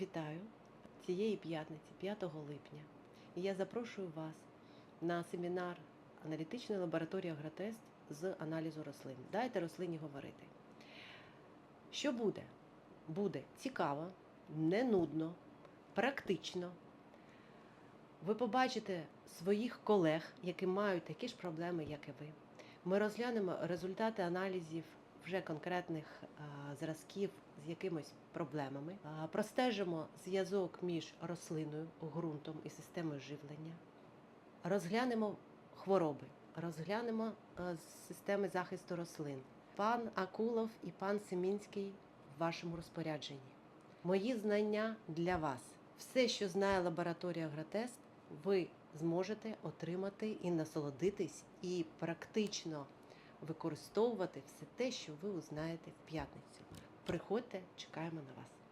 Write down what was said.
Вітаю цієї п'ятниці, 5 липня. І я запрошую вас на семінар аналітичної лабораторії Агротест з аналізу рослин. Дайте рослині говорити. Що буде? Буде цікаво, не нудно, практично. Ви побачите своїх колег, які мають такі ж проблеми, як і ви. Ми розглянемо результати аналізів вже конкретних зразків з якимись проблемами, простежимо зв'язок між рослиною, ґрунтом і системою живлення, розглянемо хвороби, розглянемо системи захисту рослин. Пан Акулов і пан Семінський в вашому розпорядженні. Мої знання для вас. Все, що знає лабораторія Агротест, ви зможете отримати і насолодитись, і практично використовувати все те, що ви узнаєте в п'ятницю. Приходьте, чекаємо на вас.